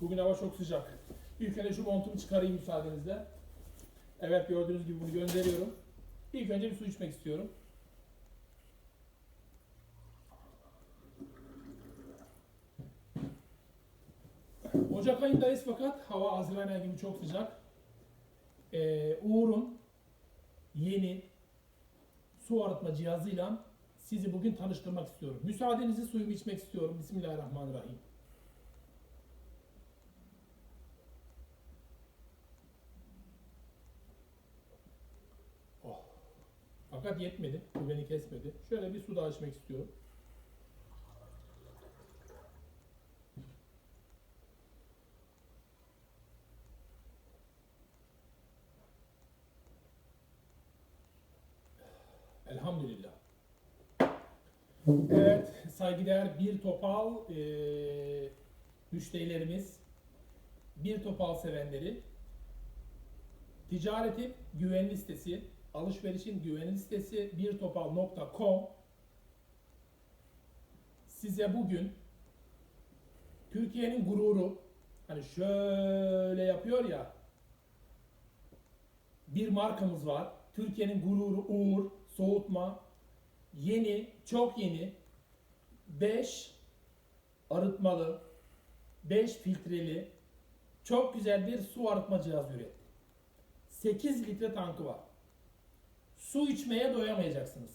Bugün hava çok sıcak. İlk önce şu montumu çıkarayım müsaadenizle. Evet gördüğünüz gibi bunu gönderiyorum. İlk önce bir su içmek istiyorum. Ocak ayındayız fakat hava Haziran ayı gibi çok sıcak. Ee, Uğur'un yeni su arıtma cihazıyla sizi bugün tanıştırmak istiyorum. Müsaadenizi suyumu içmek istiyorum. Bismillahirrahmanirrahim. Fakat yetmedi. Bu beni kesmedi. Şöyle bir su daha içmek istiyorum. Elhamdülillah. Evet, saygıdeğer bir topal eee müşterilerimiz, bir topal sevenleri, ticaretin güvenli sitesi, alışverişin güvenli sitesi birtopal.com size bugün Türkiye'nin gururu, hani şöyle yapıyor ya, bir markamız var. Türkiye'nin gururu Uğur Soğutma. Yeni, çok yeni 5 arıtmalı, 5 filtreli, çok güzel bir su arıtma cihazı üretti. 8 litre tankı var. Su içmeye doyamayacaksınız.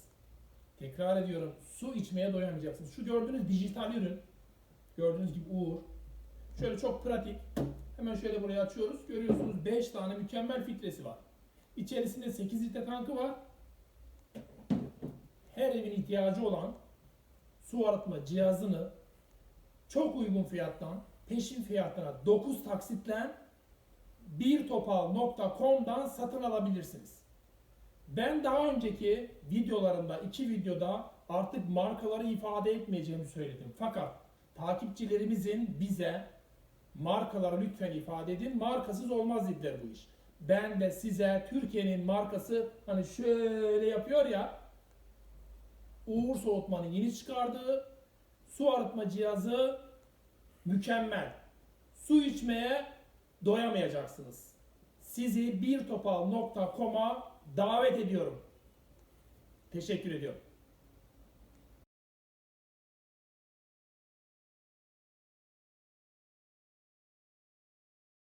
Tekrar ediyorum. Su içmeye doyamayacaksınız. Şu gördüğünüz dijital ürün. Gördüğünüz gibi Uğur. Şöyle çok pratik. Hemen şöyle buraya açıyoruz. Görüyorsunuz 5 tane mükemmel filtresi var. İçerisinde 8 litre tankı var. Her evin ihtiyacı olan su arıtma cihazını çok uygun fiyattan, peşin fiyatına 9 taksitle birtopal.com'dan satın alabilirsiniz. Ben daha önceki videolarımda, iki videoda artık markaları ifade etmeyeceğimi söyledim. Fakat takipçilerimizin bize markaları lütfen ifade edin. Markasız olmaz dediler bu iş. Ben de size Türkiye'nin markası hani şöyle yapıyor ya Uğur Soğutman'ın yeni çıkardığı su arıtma cihazı mükemmel. Su içmeye doyamayacaksınız. Sizi birtopal.com'a davet ediyorum. Teşekkür ediyorum.